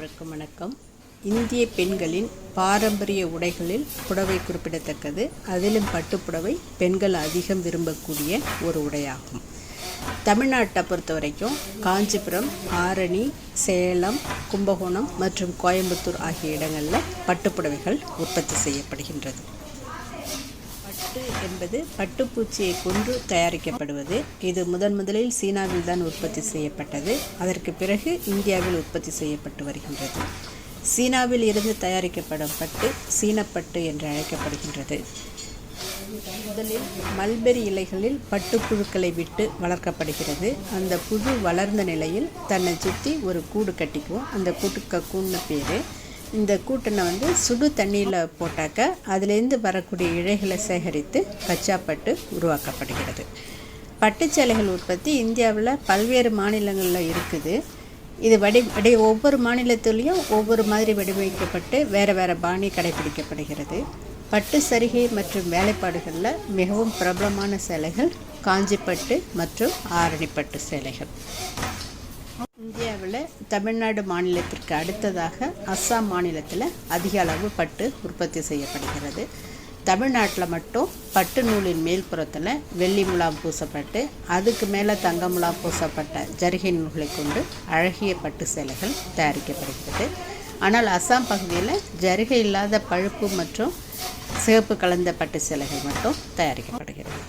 அனைவருக்கும் வணக்கம். இந்திய பெண்களின் பாரம்பரிய உடைகளில் புடவை குறிப்பிடத்தக்கது. அதிலும் பட்டுப்புடவை பெண்கள் அதிகம் விரும்பக்கூடிய ஒரு உடையாகும். தமிழ்நாட்டை பொறுத்த வரைக்கும் காஞ்சிபுரம் ஆரணி சேலம் கும்பகோணம் மற்றும் கோயம்புத்தூர் ஆகிய இடங்களில் பட்டுப்புடவைகள் உற்பத்தி செய்யப்படுகின்றது. பட்டு என்பது பட்டுப்பூச்சியை கொன்று தயாரிக்கப்படுவது. இது முதன் முதலில் சீனாவில் தான் உற்பத்தி செய்யப்பட்டது. அதற்கு பிறகு இந்தியாவில் உற்பத்தி செய்யப்பட்டு வருகின்றது. சீனாவில் இருந்து தயாரிக்கப்படும் பட்டு சீனப்பட்டு என்று அழைக்கப்படுகின்றது. முதலில் மல்பெரி இலைகளில் பட்டுப்புழுக்களை விட்டு வளர்க்கப்படுகிறது. அந்த புழு வளர்ந்த நிலையில் தன்னை சுற்றி ஒரு கூடு கட்டிக்குவோம். அந்த கூட்டுக்க கூண்ணு பேர் இந்த கூட்டனை வந்து சுடு தண்ணியில் போட்டாக்க அதுலேருந்து வரக்கூடிய இழைகளை சேகரித்து பச்சாப்பட்டு உருவாக்கப்படுகிறது. பட்டுச்சேலைகள் உற்பத்தி இந்தியாவில் பல்வேறு மாநிலங்களில் இருக்குது. இது வடி வடி ஒவ்வொரு மாநிலத்துலேயும் ஒவ்வொரு மாதிரி வடிவமைக்கப்பட்டு வேறு வேறு பாணி கடைபிடிக்கப்படுகிறது. பட்டு சரிகை மற்றும் வேலைப்பாடுகளில் மிகவும் பிரபலமான சேலைகள் காஞ்சிப்பட்டு மற்றும் ஆரணிப்பட்டு சேலைகள். இந்தியாவில் தமிழ்நாடு மாநிலத்திற்கு அடுத்ததாக அஸ்ஸாம் மாநிலத்தில் அதிக அளவு பட்டு உற்பத்தி செய்யப்படுகிறது. தமிழ்நாட்டில் மட்டும் பட்டு நூலின் மேல்புறத்தில் வெள்ளி முலாம் பூசப்பட்டு அதுக்கு மேலே தங்க முலாம் பூசப்பட்ட ஜரிகை நூல்களை கொண்டு அழகிய பட்டு சேலைகள் தயாரிக்கப்படுகிறது. ஆனால் அஸ்ஸாம் பகுதியில் ஜரிகை இல்லாத பழுப்பு மற்றும் சிவப்பு கலந்த பட்டு சேலைகள் மட்டும் தயாரிக்கப்படுகிறது.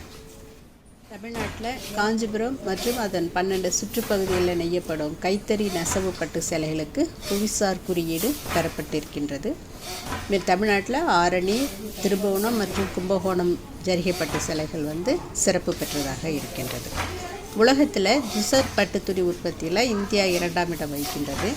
தமிழ்நாட்டில் காஞ்சிபுரம் மற்றும் அதன் பன்னெண்டு சுற்றுப்பகுதிகளில் நெய்யப்படும் கைத்தறி நெசவு பட்டு சேலைகளுக்கு புவிசார் குறியீடு பெறப்பட்டிருக்கின்றது. தமிழ்நாட்டில் ஆரணி திருபுவனம் மற்றும் கும்பகோணம் ஜரிகைப்பட்டு சிலைகள் சேலைகள் வந்து சிறப்பு பெற்றதாக இருக்கின்றது. உலகத்தில் துசர் பட்டு துணி உற்பத்தியில் இந்தியா இரண்டாம் இடம் வகிக்கின்றது.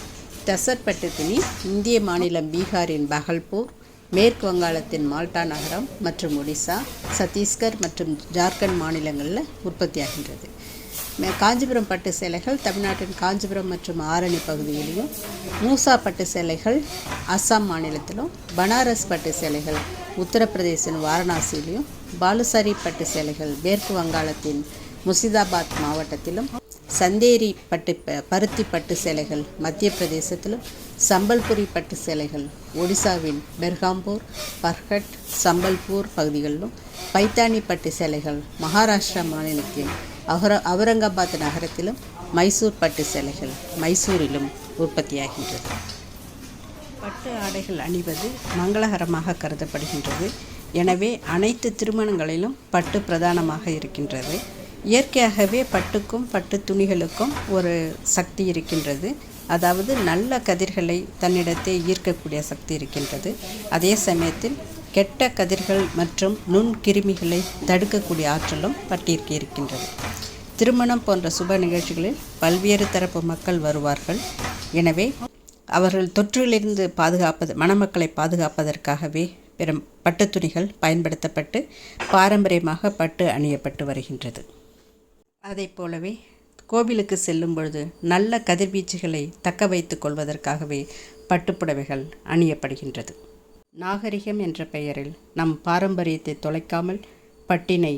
தசர் பட்டு துணி இந்திய மாநிலம் பீகாரின் பகல்பூர் மேற்கு வங்காளத்தின் மால்டா நகரம் மற்றும் ஒடிசா சத்தீஸ்கர் மற்றும் ஜார்க்கண்ட் மாநிலங்களில் உற்பத்தியாகின்றது. காஞ்சிபுரம் பட்டு சேலைகள் தமிழ்நாட்டின் காஞ்சிபுரம் மற்றும் ஆரணி பகுதியிலையும் மூசா பட்டு சேலைகள் அஸ்ஸாம் மாநிலத்திலும் பனாரஸ் பட்டு சேலைகள் உத்தரப்பிரதேசின் வாரணாசியிலையும் பாலுசாரி பட்டு சேலைகள் மேற்கு வங்காளத்தின் முர்ஷிதாபாத் மாவட்டத்திலும் சந்தேரி பட்டு பருத்தி பட்டு சேலைகள் மத்திய பிரதேசத்திலும் சம்பல்புரி பட்டு சேலைகள் ஒடிசாவின் பெர்காம்பூர் பர்கட் சம்பல்பூர் பகுதிகளிலும் பைத்தானி பட்டு சேலைகள் மகாராஷ்டிரா மாநிலத்தின் அகர அவுரங்காபாத் நகரத்திலும் மைசூர் பட்டு சேலைகள் மைசூரிலும் உற்பத்தியாகின்றது. பட்டு ஆடைகள் அணிவது மங்களகரமாக கருதப்படுகின்றது. எனவே அனைத்து திருமணங்களிலும் பட்டு பிரதானமாக இருக்கின்றது. இயற்கையாகவே பட்டுக்கும் பட்டு துணிகளுக்கும் ஒரு சக்தி இருக்கின்றது. அதாவது நல்ல கதிர்களை தன்னிடத்தே ஈர்க்கக்கூடிய சக்தி இருக்கின்றது. அதே சமயத்தில் கெட்ட கதிர்கள் மற்றும் நுண்கிருமிகளை தடுக்கக்கூடிய ஆற்றலும் பட்டிற்கு இருக்கின்றது. திருமணம் போன்ற சுப நிகழ்ச்சிகளில் பல்வேறு தரப்பு மக்கள் வருவார்கள். எனவே அவர்கள் தொற்றிலிருந்து பாதுகாப்பது மணமக்களை பாதுகாப்பதற்காகவே பெரும் பட்டு துணிகள் பயன்படுத்தப்பட்டு பாரம்பரியமாக பட்டு அணியப்பட்டு வருகின்றது. அதை போலவே கோவிலுக்கு செல்லும் பொழுது நல்ல கதிர்வீச்சுகளை தக்க வைத்து கொள்வதற்காகவே பட்டுப்புடவைகள் அணியப்படுகின்றது. நாகரிகம் என்ற பெயரில் நம் பாரம்பரியத்தை தொலைக்காமல் பட்டினை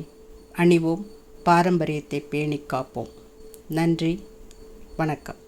அணிவோம் பாரம்பரியத்தை பேணி காப்போம். நன்றி வணக்கம்.